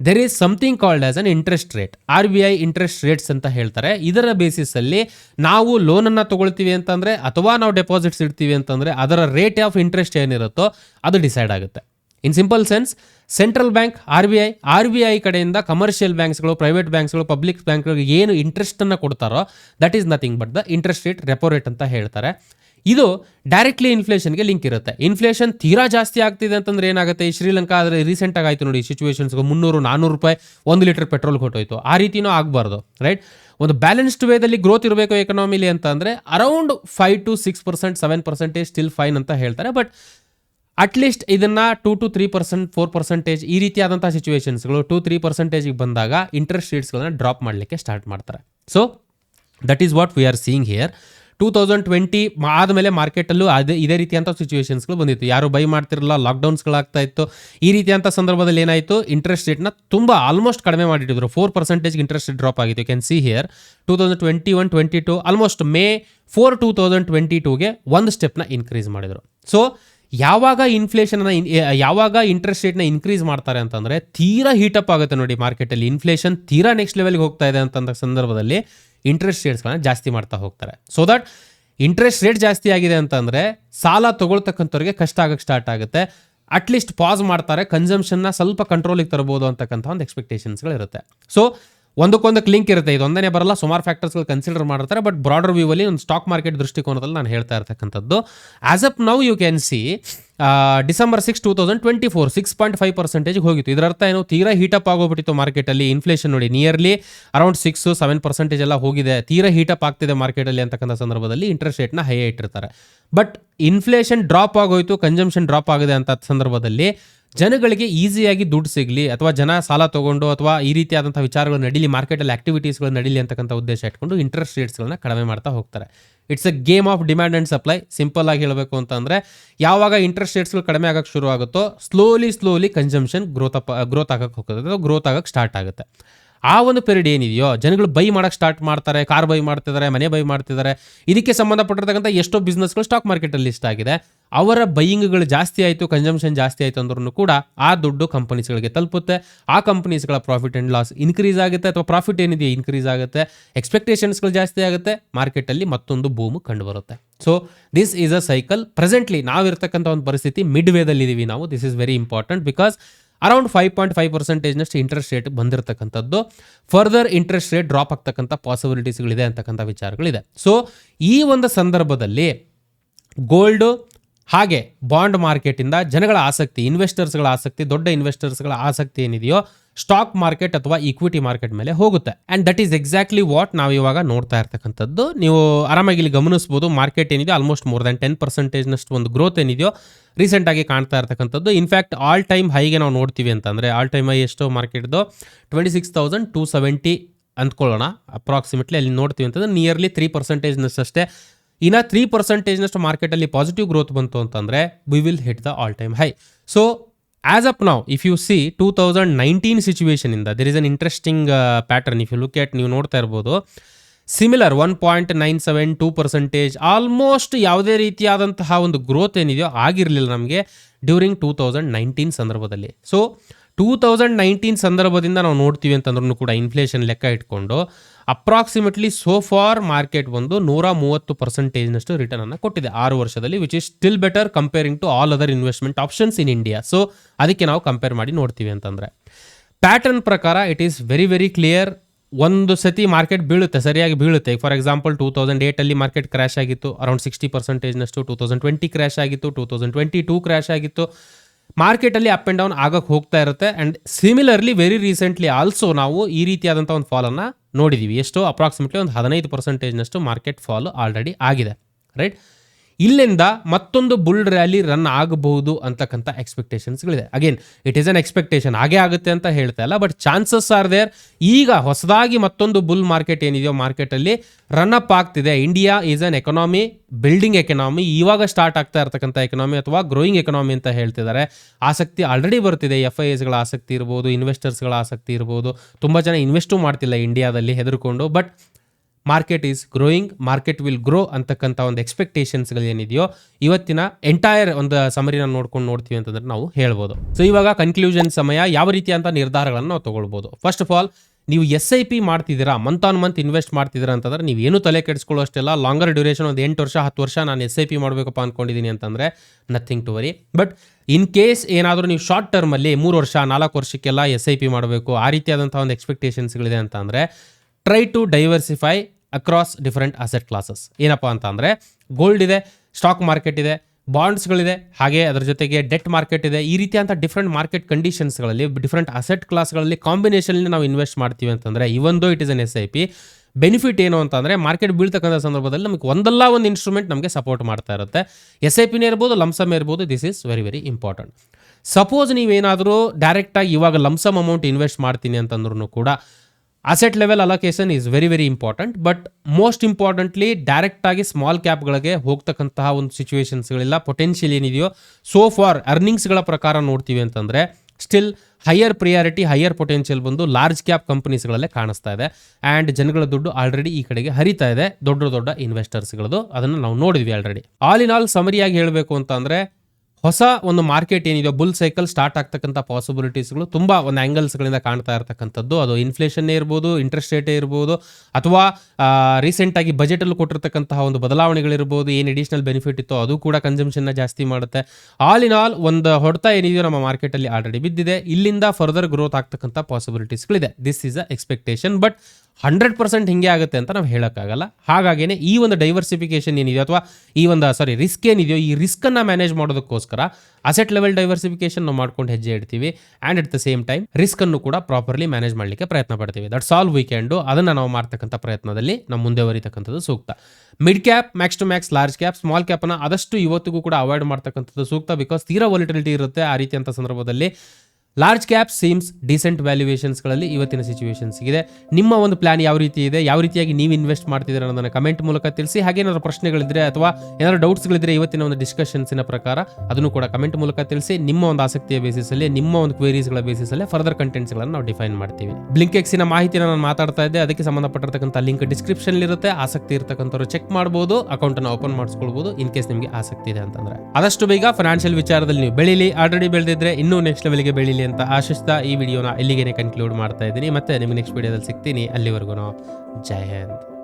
there is something called as an interest rate R B I interest rates ಅಂತ ಹೇಳ್ತಾರೆ. ಇದರ ಬೇಸಿಸಲ್ಲಿ ನಾವು ಲೋನನ್ನು ತಗೊಳ್ತೀವಿ ಅಂತಂದರೆ ಅಥವಾ ನಾವು ಡೆಪಾಸಿಟ್ಸ್ ಇಡ್ತೀವಿ ಅಂತಂದರೆ ಅದರ ರೇಟ್ ಆಫ್ ಇಂಟ್ರೆಸ್ಟ್ ಏನಿರುತ್ತೋ ಅದು ಡಿಸೈಡ್ ಆಗುತ್ತೆ. In simple sense, central bank, R B I, R B I ಕಡೆಯಿಂದ ಕಮರ್ಷಿಯಲ್ ಬ್ಯಾಂಕ್ಸ್ಗಳು, ಪ್ರೈವೇಟ್ ಬ್ಯಾಂಕ್ಸ್ಗಳು, ಪಬ್ಲಿಕ್ ಬ್ಯಾಂಕ್ಗಳಿಗೆ ಏನು ಇಂಟ್ರೆಸ್ಟನ್ನು ಕೊಡ್ತಾರೋ that is nothing but the interest rate repo rate ಅಂತ ಹೇಳ್ತಾರೆ. ಇದು ಡೈರೆಕ್ಟ್ಲಿ ಇನ್ಫ್ಲೇಷನ್ಗೆ ಲಿಂಕ್ ಇರುತ್ತೆ. ಇನ್ಫ್ಲೇಷನ್ ತೀರಾ ಜಾಸ್ತಿ ಆಗ್ತಿದೆ ಅಂತಂದ್ರೆ ಏನಾಗುತ್ತೆ? ಈ ಶ್ರೀಲಂಕಾ ಆದರೆ ರೀಸೆಂಟಾಗಿ ಆಯಿತು ನೋಡಿ ಸಿಚುವೇಶನ್ಸ್ಗೆ ಮುನ್ನೂರು ನಾನ್ನೂರು ರೂಪಾಯಿ, ಒಂದು ಲೀಟರ್ ಪೆಟ್ರೋಲ್ ಕೊಟ್ಟೋಯ್ತು ಆ ರೀತಿನೂ ಆಗಬಾರ್ದು ರೈಟ್ ಒಂದು ಬ್ಯಾಲೆನ್ಸ್ಡ್ ವೇದಲ್ಲಿ ಗ್ರೋತ್ ಇರಬೇಕು ಎಕನಾಮಿಲಿ ಅಂತ ಅಂದರೆ around five to six percent seven percentage still fine ಅಂತ ಹೇಳ್ತಾರೆ. ಬಟ್ ಅಟ್ಲೀಸ್ಟ್ ಇದನ್ನ two to three percent four percentage ಈ ರೀತಿಯಾದಂಥ ಸಿಚುವೇಶನ್ಸ್ಗಳು ಟು ತ್ರೀ ಪರ್ಸೆಂಟೇಜಿಗೆ ಬಂದಾಗ ಇಂಟ್ರೆಸ್ಟ್ ರೇಟ್ಸ್ಗಳನ್ನ ಡ್ರಾಪ್ ಮಾಡಲಿಕ್ಕೆ ಸ್ಟಾರ್ಟ್ ಮಾಡ್ತಾರೆ. So that is what we are seeing here two thousand twenty ಆದಮೇಲೆ ಮಾರ್ಕೆಟಲ್ಲೂ ಅದೇ, ಇದೇ ರೀತಿಯಂಥ ಸಿಚುವೇಶನ್ಸ್ಗಳು ಬಂದಿತ್ತು. ಯಾರು ಬೈ ಮಾಡ್ತಿರಲ್ಲ ಲಾಕ್ಡೌನ್ಸ್ಗಳಾಗ್ತಾ ಇತ್ತು. ಈ ರೀತಿಯಂಥ ಸಂದರ್ಭದಲ್ಲಿ ಏನಾಯಿತು? ಇಂಟ್ರೆಸ್ಟ್ ರೇಟ್ನ ತುಂಬ ಆಲ್ಮೋಸ್ಟ್ ಕಡಿಮೆ ಮಾಡಿಟ್ಟಿದ್ರು. Four percentage interest rate drop ಆಗಿತ್ತು. You can see here two thousand twenty one twenty two almost May four two thousand twenty ಟೂಗೆ ಒಂದು ಸ್ಟೆಪ್ನ ಇನ್ಕ್ರೀಸ್ ಮಾಡಿದರು. ಸೊ ಯಾವಾಗ ಇನ್ಫ್ಲೇಷನ್ ಯಾವಾಗ ಇಂಟ್ರೆಸ್ಟ್ ರೇಟ್ನ ಇನ್ಕ್ರೀಸ್ ಮಾಡ್ತಾರೆ ಅಂತಂದ್ರೆ ತೀರಾ ಹೀಟಪ್ ಆಗುತ್ತೆ ನೋಡಿ ಮಾರ್ಕೆಟಲ್ಲಿ ಇನ್ಫ್ಲೇಷನ್ ತೀರಾ ನೆಕ್ಸ್ಟ್ ಲೆವೆಲ್ಗೆ ಹೋಗ್ತಾ ಇದೆ ಅಂತಂದ ಸಂದರ್ಭದಲ್ಲಿ ಇಂಟ್ರೆಸ್ಟ್ ರೇಟ್ಸ್ಗಳನ್ನ ಜಾಸ್ತಿ ಮಾಡ್ತಾ ಹೋಗ್ತಾರೆ. ಸೊ ದಟ್ ಇಂಟ್ರೆಸ್ಟ್ ರೇಟ್ ಜಾಸ್ತಿ ಆಗಿದೆ ಅಂತಂದ್ರೆ ಸಾಲ ತಗೊಳ್ತಕ್ಕಂಥವ್ರಿಗೆ ಕಷ್ಟ ಆಗಕ್ಕೆ ಸ್ಟಾರ್ಟ್ ಆಗುತ್ತೆ. ಅಟ್ಲೀಸ್ಟ್ ಪಾಸ್ ಮಾಡ್ತಾರೆ. ಕನ್ಸಂಪ್ಷನ್ನ ಸ್ವಲ್ಪ ಕಂಟ್ರೋಲಿಗೆ ತರಬಹುದು ಅಂತಕ್ಕಂಥ ಒಂದು ಎಕ್ಸ್ಪೆಕ್ಟೇಷನ್ಸ್ಗಳಿರುತ್ತೆ ಸೊ ಒಂದಕ್ಕೊಂದಕ್ಕೆ ಲಿಂಕ್ ಇರುತ್ತೆ. ಇದೊಂದನೇ ಬರಲ್ಲ. ಸುಮಾರು ಫ್ಯಾಕ್ಟರ್ಸ್ಗಳು ಕನ್ಸಿಡರ್ ಮಾಡ್ತಾರೆ. ಬಟ್ ಬ್ರಾಡರ್ ವ್ಯೂ ಅಲ್ಲಿ ಒಂದು ಸ್ಟಾಕ್ ಮಾರ್ಕೆಟ್ ದೃಷ್ಟಿಕೋನದಲ್ಲಿ ನಾನು ಹೇಳ್ತಾ ಇರ್ತಕ್ಕಂಥದ್ದು. As of now you can see December six two thousand twenty four six point five percentage ಹೋಗಿತ್ತು. ಇದರ ಅರ್ಥ ಏನು? ತೀರಾ ಹೀಟಪ್ ಆಗೋಗ್ಬಿಟ್ಟಿತ್ತು ಮಾರ್ಕೆಟಲ್ಲಿ ಇನ್ಫ್ಲೇಷನ್ ನೋಡಿ nearly around six seven percentage ಎಲ್ಲ ಹೋಗಿದೆ. ತೀರಾ ಹೀಟಪ್ ಆಗ್ತಿದೆ ಮಾರ್ಕೆಟಲ್ಲಿ ಅಂತಕ್ಕಂಥ ಸಂದರ್ಭದಲ್ಲಿ ಇಂಟ್ರೆಸ್ಟ್ ರೇಟ್ನ ಹೈ ಇಟ್ಟಿರ್ತಾರೆ. ಬಟ್ ಇನ್ಫ್ಲೇಷನ್ ಡ್ರಾಪ್ ಆಗೋಯ್ತು ಕನ್ಸಂಪ್ಷನ್ ಡ್ರಾಪ್ ಆಗಿದೆ ಅಂತ ಸಂದರ್ಭದಲ್ಲಿ ಜನಗಳಿಗೆ ಈಸಿಯಾಗಿ ದುಡ್ಡು ಸಿಗಲಿ ಅಥವಾ ಜನ ಸಾಲ ತಗೊಂಡು ಅಥವಾ ಈ ರೀತಿಯಾದಂಥ ವಿಚಾರಗಳು ನಡೀಲಿ, ಮಾರ್ಕೆಟಲ್ಲಿ ಆಕ್ಟಿವಿಟೀಸ್ಗಳು ನಡೀಲಿ ಅಂತಕ್ಕಂಥ ಉದ್ದೇಶ ಇಟ್ಕೊಂಡು ಇಂಟ್ರೆಸ್ಟ್ ರೇಟ್ಸ್ಗಳನ್ನ ಕಡಿಮೆ ಮಾಡ್ತಾ ಹೋಗ್ತಾರೆ. It's a game of demand and supply simple ಆಗಿ ಹೇಳಬೇಕು ಅಂತಂದರೆ, ಯಾವಾಗ ಇಂಟ್ರೆಸ್ಟ್ ರೇಟ್ಸ್ಗಳು ಕಡಿಮೆ ಆಗೋಕ್ಕೆ ಶುರು ಆಗುತ್ತೋ slowly slowly consumption growth up growth ಆಗೋಕ್ಕೆ ಹೋಗ್ತದೆ, ಅಥವಾ ಗ್ರೋತ್ ಆಗೋಕ್ಕೆ ಸ್ಟಾರ್ಟ್ ಆಗುತ್ತೆ. ಆ ಒಂದು ಪೀರಿಯಡ್ ಏನಿದೆಯೋ, ಜನಗಳು ಬೈ ಮಾಡಕ್ಕೆ ಸ್ಟಾರ್ಟ್ ಮಾಡ್ತಾರೆ ಕಾರ್ ಬೈ ಮಾಡ್ತಿದ್ದಾರೆ, ಮನೆ ಬೈ ಮಾಡ್ತಿದ್ದಾರೆ, ಇದಕ್ಕೆ ಸಂಬಂಧಪಟ್ಟಿರ್ತಕ್ಕಂಥ ಎಷ್ಟೋ ಬಿಸ್ನೆಸ್ಗಳು ಸ್ಟಾಕ್ ಮಾರ್ಕೆಟಲ್ಲಿ ಲಿಸ್ಟ್ ಆಗಿದೆ. ಅವರ ಬೈಯಿಂಗ್ಗಳು ಜಾಸ್ತಿ ಆಯಿತು ಕನ್ಸಂಪ್ಷನ್ ಜಾಸ್ತಿ ಆಯಿತು ಅಂದ್ರೂ ಕೂಡ ಆ ದುಡ್ಡು ಕಂಪನೀಸ್ಗಳಿಗೆ ತಲುಪುತ್ತೆ. ಆ ಕಂಪನೀಸ್ಗಳ ಪ್ರಾಫಿಟ್ ಆ್ಯಂಡ್ ಲಾಸ್ ಇನ್ಕ್ರೀಸ್ ಆಗುತ್ತೆ ಅಥವಾ ಪ್ರಾಫಿಟ್ ಏನಿದೆಯೋ ಇನ್ಕ್ರೀಸ್ ಆಗುತ್ತೆ. ಎಕ್ಸ್ಪೆಕ್ಟೇಷನ್ಸ್ಗಳು ಜಾಸ್ತಿ ಆಗುತ್ತೆ ಮಾರ್ಕೆಟಲ್ಲಿ ಮತ್ತೊಂದು ಬೂಮ್ ಕಂಡುಬರುತ್ತೆ. So this is a cycle presently ನಾವಿರ್ತಕ್ಕಂಥ ಒಂದು ಪರಿಸ್ಥಿತಿ ಮಿಡ್ ವೇದಲ್ಲಿದ್ದೀವಿ ನಾವು. This is very important because around five point five ಪರ್ಸೆಂಟೇಜ್ನಷ್ಟು interest rate ಬಂದಿರತಕ್ಕಂಥದ್ದು. ಫರ್ದರ್ ಇಂಟ್ರೆಸ್ಟ್ ರೇಟ್ ಡ್ರಾಪ್ ಆಗ್ತಕ್ಕಂಥ ಪಾಸಿಬಿಲಿಟೀಸ್ಗಳಿದೆ ಅಂತಕ್ಕಂಥ ವಿಚಾರಗಳಿದೆ. ಸೊ ಈ ಒಂದು ಸಂದರ್ಭದಲ್ಲಿ ಗೋಲ್ಡು ಹಾಗೆ ಬಾಂಡ್ ಮಾರ್ಕೆಟಿಂದ ಜನಗಳ ಆಸಕ್ತಿ ಇನ್ವೆಸ್ಟರ್ಸ್ಗಳ ಆಸಕ್ತಿ, ದೊಡ್ಡ ಇನ್ವೆಸ್ಟರ್ಸ್ಗಳ ಆಸಕ್ತಿ ಏನಿದೆಯೋ ಸ್ಟಾಕ್ ಮಾರ್ಕೆಟ್ ಅಥವಾ ಇಕ್ವಿಟಿ ಮಾರ್ಕೆಟ್ ಮೇಲೆ ಹೋಗುತ್ತೆ. And that is exactly what ನಾವು ಇವಾಗ ನೋಡ್ತಾ ಇರ್ತಕ್ಕಂಥದ್ದು. ನೀವು ಆರಾಮಾಗಿ ಇಲ್ಲಿ ಗಮನಿಸ್ಬೋದು ಮಾರ್ಕೆಟ್ ಏನಿದೆ ಆಲ್ಮೋಸ್ಟ್ ಮೋರ್ ದನ್ ಟೆನ್ ಪರ್ಸೆಂಟೇಜ್ನಷ್ಟು ಒಂದು ಗ್ರೋತ್ ಏನಿದೆಯೋ ರೀಸೆಂಟಾಗಿ ಕಾಣ್ತಾ ಇರ್ತಕ್ಕಂಥದ್ದು. ಇನ್ಫ್ಯಾಕ್ಟ್ ಆಲ್ ಟೈಮ್ ಹೈಗೆ ನಾವು ನೋಡ್ತೀವಿ ಅಂತಂದರೆ ಆಲ್ ಟೈಮ್ ಹೈ ಎಷ್ಟು ಮಾರ್ಕೆಟ್ದು twenty six thousand two seventy ಅಂದ್ಕೊಳ್ಳೋಣ approximately ಅಲ್ಲಿ ನೋಡ್ತೀವಿ ಅಂತಂದ್ರೆ ನಿಯರ್ಲಿ ತ್ರೀ ಪರ್ಸೆಂಟೇಜ್ನಷ್ಟು ಅಷ್ಟೇ. ಇನ್ನು ತ್ರೀ ಪರ್ಸೆಂಟೇಜ್ನಷ್ಟು ಮಾರ್ಕೆಟಲ್ಲಿ ಪಾಸಿಟಿವ್ ಗ್ರೋತ್ ಬಂತು ಅಂತಂದರೆ we will hit the all time high so ನಾವು if you see two thousand nineteen ಸಿಚುವೇಶನಿಂದ there is an interesting pattern if you look at ನೀವು ನೋಡ್ತಾ ಇರ್ಬೋದು similar one point nine seven two percentage almost ಯಾವುದೇ ರೀತಿಯಾದಂತಹ ಒಂದು growth ಏನಿದೆಯೋ ಆಗಿರಲಿಲ್ಲ ನಮಗೆ ಡ್ಯೂರಿಂಗ್ ಟೂ ತೌಸಂಡ್ ನೈನ್ಟೀನ್ ಸಂದರ್ಭದಲ್ಲಿ. ಸೊ ಟೂ ತೌಸಂಡ್ ನೈನ್ಟೀನ್ ಸಂದರ್ಭದಿಂದ ನಾವು ನೋಡ್ತೀವಿ ಅಂತಂದ್ರೂ ಕೂಡ ಇನ್ಫ್ಲೇಷನ್ ಲೆಕ್ಕ ಇಟ್ಕೊಂಡು ಅಪ್ರಾಕ್ಸಿಮೇಟ್ಲಿ ಸೋ ಫಾರ್ ಮಾರ್ಕೆಟ್ ಒಂದು ನೂರ ಮೂವತ್ತು ಪರ್ಸೆಂಟೇಜ್ನಷ್ಟು ರಿಟರ್ನ್ ಅನ್ನು ಕೊಟ್ಟಿದೆ ಆರು ವರ್ಷದಲ್ಲಿ which is still better comparing to all other investment options in India so ಅದಕ್ಕೆ ನಾವು ಕಂಪೇರ್ ಮಾಡಿ ನೋಡ್ತೀವಿ ಅಂತಂದರೆ. ಪ್ಯಾಟರ್ನ್ ಪ್ರಕಾರ it is very very clear ಒಂದು ಸತಿ ಮಾರ್ಕೆಟ್ ಬೀಳುತ್ತೆ, ಸರಿಯಾಗಿ ಬೀಳುತ್ತೆ. ಫಾರ್ ಎಕ್ಸಾಂಪಲ್ ಟೂ ತೌಸಂಡ್ ಏಯ್ಟಲ್ಲಿ ಮಾರ್ಕೆಟ್ ಕ್ರ್ಯಾಶ್ ಆಗಿತ್ತು ಅರೌಂಡ್ ಸಿಕ್ಸ್ಟಿ ಪರ್ಸೆಂಟೇಜ್ನಷ್ಟು ಟೂ ತೌಸಂಡ್ ಟ್ವೆಂಟಿ ಕ್ರ್ಯಾಶ್ ಆಗಿತ್ತು two thousand twenty two crash ಆಗಿತ್ತು. ಮಾರ್ಕೆಟಲ್ಲಿ ಅಪ್ ಆ್ಯಂಡ್ ಡೌನ್ ಆಗಕ್ಕೆ ಹೋಗ್ತಾ ಇರುತ್ತೆ. And similarly very recently also ನಾವು ಈ ರೀತಿಯಾದಂಥ ಒಂದು ಫಾಲನ್ನು ನೋಡಿದ್ದೀವಿ ಎಷ್ಟು ಅಪ್ರಾಕ್ಸಿಮೇಟ್ಲಿ ಒಂದು ಹದಿನೈದು ಪರ್ಸೆಂಟೇಜ್ನಷ್ಟು ಮಾರ್ಕೆಟ್ ಫಾಲ್ ಆಲ್ರೆಡಿ ಆಗಿದೆ. ರೈಟ್ ಇಲ್ಲಿಂದ ಮತ್ತೊಂದು ಬುಲ್ ರ್ಯಾಲಿ ರನ್ ಆಗಬಹುದು ಅಂತಕ್ಕಂಥ ಎಕ್ಸ್ಪೆಕ್ಟೇಷನ್ಸ್ಗಳಿದೆ again it is an expectation ಹಾಗೆ ಆಗುತ್ತೆ ಅಂತ ಹೇಳ್ತಾ ಇಲ್ಲ ಬಟ್ ಚಾನ್ಸಸ್ ಆರ್ ದೇರ್ ಈಗ ಹೊಸದಾಗಿ ಮತ್ತೊಂದು ಬುಲ್ ಮಾರ್ಕೆಟ್ ಏನಿದೆಯೋ ಮಾರ್ಕೆಟಲ್ಲಿ ರನ್ ಅಪ್ ಆಗ್ತಿದೆ. India is an economy building economy ಇವಾಗ ಸ್ಟಾರ್ಟ್ ಆಗ್ತಾ ಇರತಕ್ಕಂಥ ಎಕನಾಮಿ ಅಥವಾ ಗ್ರೋಯಿಂಗ್ ಎಕನಾಮಿ ಅಂತ ಹೇಳ್ತಿದ್ದಾರೆ. ಆಸಕ್ತಿ ಆಲ್ರೆಡಿ ಬರ್ತಿದೆ. ಎಫ್ ಐ ಎಸ್ಗಳ ಆಸಕ್ತಿ ಇರ್ಬೋದು ಇನ್ವೆಸ್ಟರ್ಸ್ಗಳ ಆಸಕ್ತಿ ಇರ್ಬೋದು. ತುಂಬ ಜನ ಇನ್ವೆಸ್ಟು ಮಾಡ್ತಿಲ್ಲ ಇಂಡಿಯಾದಲ್ಲಿ ಹೆದರ್ಕೊಂಡು but market is growing market will grow ಅಂತಕ್ಕಂಥ ಒಂದು ಎಕ್ಸ್ಪೆಕ್ಟೇಷನ್ಸ್ಗಳು ಏನಿದೆಯೋ, ಇವತ್ತಿನ ಎಂಟೈರ್ ಒಂದು ಸಮರಿನ ನೋಡ್ಕೊಂಡು ನೋಡ್ತೀವಿ ಅಂತಂದ್ರೆ ನಾವು ಹೇಳ್ಬೋದು. ಸೊ ಇವಾಗ ಕನ್ಕ್ಲೂಷನ್ ಸಮಯ, ಯಾವ ರೀತಿಯಂತ ನಿರ್ಧಾರಗಳನ್ನು ನಾವು ತಗೊಳ್ಬೋದು. ಫಸ್ಟ್ ಆಫ್ ಆಲ್ ನೀವು ಎಸ್ ಐ ಪಿ ಮಾಡ್ತಿದ್ದೀರಾ ಮಂತ್ ಆನ್ ಮಂತ್ ಇನ್ವೆಸ್ಟ್ ಮಾಡ್ತಿದ್ದೀರಾ ಅಂತಂದ್ರೆ ನೀವು ಏನು ತಲೆ ಕೆಡಿಸ್ಕೊಳ್ಳೋಷ್ಟೆಲ್ಲ ಲಾಂಗರ್ ಡ್ಯೂರೇಷನ್ ಒಂದು ಎಂಟು ವರ್ಷ, ಹತ್ತು ವರ್ಷ ನಾನು ಎಸ್ ಐ ಪಿ ಮಾಡಬೇಕಪ್ಪ ಅಂದ್ಕೊಂಡಿದ್ದೀನಿ ಅಂತಂದರೆ nothing to worry but in case ಏನಾದರೂ ನೀವು ಶಾರ್ಟ್ ಟರ್ಮಲ್ಲಿ ಮೂರು ವರ್ಷ, ನಾಲ್ಕು ವರ್ಷಕ್ಕೆಲ್ಲ ಎಸ್ ಐ ಪಿ ಮಾಡಬೇಕು, ಆ ರೀತಿಯಾದಂಥ ಒಂದು ಎಕ್ಸ್ಪೆಕ್ಟೇಷನ್ಸ್ಗಳಿದೆ ಅಂತಂದರೆ try to diversify across different asset classes ಏನಪ್ಪ ಅಂತ ಅಂದರೆ ಗೋಲ್ಡ್ ಇದೆ ಸ್ಟಾಕ್ ಮಾರ್ಕೆಟ್ ಇದೆ ಬಾಂಡ್ಸ್ಗಳಿದೆ ಹಾಗೆ ಅದರ ಜೊತೆಗೆ ಡೆಟ್ ಮಾರ್ಕೆಟ್ ಇದೆ, ಈ ರೀತಿಯಾದಂಥ ಡಿಫ್ರೆಂಟ್ ಮಾರ್ಕೆಟ್ ಕಂಡೀಷನ್ಸ್ಗಳಲ್ಲಿ ಡಿಫ್ರೆಂಟ್ ಅಸೆಟ್ ಕ್ಲಾಸ್ಗಳಲ್ಲಿ ಕಾಂಬಿನೇಷನಲ್ಲಿ ನಾವು ಇನ್ವೆಸ್ಟ್ ಮಾಡ್ತೀವಿ ಅಂತಂದರೆ ಇವೊಂದು it is an S I P benefit ಏನು ಅಂತಂದರೆ ಮಾರ್ಕೆಟ್ ಬೀಳ್ತಕ್ಕಂಥ ಸಂದರ್ಭದಲ್ಲಿ ನಮಗೆ ಒಂದಲ್ಲ ಒಂದು ಇನ್ಸ್ಟ್ರೂಮೆಂಟ್ ನಮಗೆ ಸಪೋರ್ಟ್ ಮಾಡ್ತಾ ಇರುತ್ತೆ. ಎಸ್ ಐ ಪಿನೇ ಇರ್ಬೋದು ಲಮ್ಸಮ್ ಇರ್ಬೋದು this is very very important suppose ನೀವೇನಾದರೂ ಡೈರೆಕ್ಟಾಗಿ ಇವಾಗ ಲಮ್ಸಮ್ ಅಮೌಂಟ್ ಇನ್ವೆಸ್ಟ್ ಮಾಡ್ತೀನಿ ಅಂತಂದ್ರೂ ಕೂಡ asset level allocation is very very important but most importantly ಡೈರೆಕ್ಟಾಗಿ ಸ್ಮಾಲ್ ಕ್ಯಾಪ್ಗಳಿಗೆ ಹೋಗ್ತಕ್ಕಂತಹ ಒಂದು ಸಿಚುವೇಶನ್ಸ್ಗಳಿಲ್ಲ ಪೊಟೆನ್ಷಿಯಲ್ ಏನಿದೆಯೋ. ಸೋ ಫಾರ್ ಅರ್ನಿಂಗ್ಸ್ಗಳ ಪ್ರಕಾರ ನೋಡ್ತೀವಿ ಅಂತಂದರೆ still higher priority higher potential ಬಂದು ಲಾರ್ಜ್ ಕ್ಯಾಪ್ ಕಂಪನೀಸ್ಗಳಲ್ಲೇ ಕಾಣಿಸ್ತಾ ಇದೆ. ಆ್ಯಂಡ್ ಜನಗಳ ದುಡ್ಡು ಆಲ್ರೆಡಿ ಈ ಕಡೆಗೆ ಹರಿತಾ ಇದೆ. ದೊಡ್ಡ ದೊಡ್ಡ ಇನ್ವೆಸ್ಟರ್ಸ್ಗಳದು ಅದನ್ನು ನಾವು ನೋಡಿದ್ವಿ ಆಲ್ರೆಡಿ ಆಲ್ ಇನ್ ಆಲ್ ಸಮರಿಯಾಗಿ ಹೇಳಬೇಕು ಅಂತ ಅಂದರೆ ಹೊಸ ಒಂದು ಮಾರ್ಕೆಟ್ ಏನಿದೆ ಬುಲ್ ಸೈಕಲ್ ಸ್ಟಾರ್ಟ್ ಆಗ್ತಕ್ಕಂಥ ಪಾಸಿಬಿಲಿಟೀಸ್ಗಳು ತುಂಬ ಒಂದು ಆ್ಯಂಗಲ್ಸ್ಗಳಿಂದ ಕಾಣ್ತಾ ಇರ್ತಕ್ಕಂಥದ್ದು. ಅದು ಇನ್ಫ್ಲೇಷನ್ನೇ ಇರ್ಬೋದು ಇಂಟ್ರೆಸ್ಟ್ ರೇಟೇ ಇರ್ಬೋದು, ಅಥವಾ ರೀಸೆಂಟಾಗಿ ಬಜೆಟಲ್ಲಿ ಕೊಟ್ಟಿರ್ತಕ್ಕಂತಹ ಒಂದು ಬದಲಾವಣೆಗಳಿರ್ಬೋದು, ಏನು ಎಡಿಷನಲ್ ಬೆನಿಫಿಟ್ ಇತ್ತೋ ಅದು ಕೂಡ ಕನ್ಸಂಪ್ಷನ್ನ ಜಾಸ್ತಿ ಮಾಡುತ್ತೆ. ಆಲ್ ಇನ್ ಆಲ್ ಒಂದು ಹೊಡೆತ ಏನಿದೆಯೋ ನಮ್ಮ ಮಾರ್ಕೆಟಲ್ಲಿ ಆಲ್ರೆಡಿ ಬಿದ್ದಿದೆ. ಇಲ್ಲಿಂದ ಫರ್ದರ್ ಗ್ರೋತ್ ಆಗ್ತಕ್ಕಂಥ ಪಾಸಿಬಿಲಿಟೀಸ್ಗಳಿದೆ this is a expectation but hundred percent ಹಿಂಗೆ ಆಗುತ್ತೆ ಅಂತ ನಾವು ಹೇಳೋಕ್ಕಾಗಲ್ಲ. ಹಾಗಾಗಿನೇ ಈ ಒಂದು ಡೈವರ್ಸಿಫಿಕೇಶನ್ ಏನಿದೆಯೋ ಅಥವಾ ಈ ಒಂದು ಸಾರಿ ರಿಸ್ಕ್ ಏನಿದೆಯೋ ಈ ರಿಸ್ಕನ್ನು ಮ್ಯಾನೇಜ್ ಮಾಡೋದಕ್ಕೋಸ್ಕರ ಅಸೆಟ್ ಲೆವೆಲ್ ಡೈವರ್ಸಿಫಿಕೇಶನ್ ನಾವು ಮಾಡ್ಕೊಂಡು ಹೆಜ್ಜೆ ಇಡ್ತೀವಿ. And at the same time ರಿಸ್ಕನ್ನು ಕೂಡ ಪ್ರಾಪರ್ಲಿ ಮ್ಯಾನೇಜ್ ಮಾಡಲಿಕ್ಕೆ ಪ್ರಯತ್ನ ಪಡ್ತೀವಿ. ದಟ್ಸ್ ಆಲ್ ವೀಕೆಂಡು ಅದನ್ನು ನಾವು ಮಾಡ್ತಕ್ಕಂಥ ಪ್ರಯತ್ನದಲ್ಲಿ ನಾವು ಮುಂದೆ ಬರೀತಕ್ಕಂಥದ್ದು ಸೂಕ್ತ mid cap max to max large cap small ಕ್ಯಾಪನ್ನು ಆದಷ್ಟು ಇವತ್ತಿಗೂ ಕೂಡ ಅವಾಯ್ಡ್ ಮಾಡ್ತಕ್ಕಂಥದ್ದು ಸೂಕ್ತ ಬಿಕಾಸ್ ತೀರಾ ವಾಲಿಟಿಲಿಟಿ ಇರುತ್ತೆ ಆ ರೀತಿಯಂಥ ಸಂದರ್ಭದಲ್ಲಿ. ಲಾರ್ಜ್ ಕ್ಯಾಪ್ ಸೀಮ್ಸ್ ಡಿಸೆಂಟ್ ವ್ಯಾಲ್ಯೂಯೇಷನ್ಸ್ಗಳಲ್ಲಿ ಇವತ್ತಿನ ಸಿಚುವೇಶನ್ಸ್ ಇದೆ ನಿಮ್ಮ ಒಂದು ಪ್ಲಾನ್ ಯಾವ ರೀತಿ ಇದೆ? ಯಾವ ರೀತಿಯಾಗಿ ನೀವು ಇನ್ವೆಸ್ಟ್ ಮಾಡ್ತಿದ್ದೀರಾ ಅನ್ನೋದನ್ನು ಕಮೆಂಟ್ ಮೂಲಕ ತಿಳಿಸಿ. ಹಾಗೆ ಏನಾದ್ರು ಪ್ರಶ್ನೆಗಳಿದ್ರೆ ಅಥವಾ ಏನಾದ್ರು ಡೌಟ್ಸ್ಗಳಿದ್ರೆ ಇವತ್ತಿನ ಒಂದು ಡಿಸ್ಕಷನ್ಸಿನ ಪ್ರಕಾರ ಅದನ್ನು ಕೂಡ ಕಮೆಂಟ್ ಮೂಲಕ ತಿಳಿಸಿ. ನಿಮ್ಮ ಒಂದು ಆಸಕ್ತಿಯ ಬೇಸಿಸಲ್ಲಿ ನಿಮ್ಮ ಒಂದು ಕ್ವೇರೀಸ್ಗಳ ಬೇಸಿಸಲ್ಲಿ ಫರ್ದರ್ ಕಂಟೆಂಟ್ಸ್ಗಳನ್ನು ನಾವು ಡಿಫೈನ್ ಮಾಡ್ತೀವಿ. ಬ್ಲಿಂಕ್ ಎಕ್ಸಿನ ಮಾಹಿತಿನ ನಾನು ಮಾತಾಡ್ತಾ ಇದ್ದೆ. ಅದಕ್ಕೆ ಸಂಬಂಧಪಟ್ಟಿರ್ತಕ್ಕಂಥ ಲಿಂಕ್ ಡಿಸ್ಕ್ರಿಪ್ಷನ್ ಇರುತ್ತೆ. ಆಸಕ್ತಿ ಇರತಕ್ಕಂಥವ್ರು ಚೆಕ್ ಮಾಡ್ಬೋದು. ಅಕೌಂಟನ್ನು ಓಪನ್ ಮಾಡಿಸ್ಕೊಳ್ಬೋದು. ಇನ್ ಕೇಸ್ ನಿಮಗೆ ಆಸಕ್ತಿ ಇದೆ ಅಂತಂದ್ರೆ. ಆದಷ್ಟು ಬೇಗ ಫೈನಾನ್ಷಿಯಲ್ ವಿಚಾರದಲ್ಲಿ ನೀವು ಬೆಳೀಲಿ. ಆಲ್ರೆಡಿ ಬೆಳೆದಿದ್ರೆ ಇನ್ನೂ ನೆಕ್ಸ್ಟ್ ಲೆವೆಲ್ಗೆ ಬೆಳೀಲಿ ಅಂತ ಆಶಿಸ್ತಾ ಈ ವಿಡಿಯೋನ ಇಲ್ಲಿಗೆ ಕನ್ಕ್ಲೂಡ್ ಮಾಡ್ತಾ ಇದ್ದೀನಿ. ಮತ್ತೆ ನಿಮ್ಗೆ ನೆಕ್ಸ್ಟ್ ವಿಡಿಯೋದಲ್ಲಿ ಸಿಗ್ತೀನಿ. ಅಲ್ಲಿವರೆಗೂ ಜೈ ಹಿಂದ್.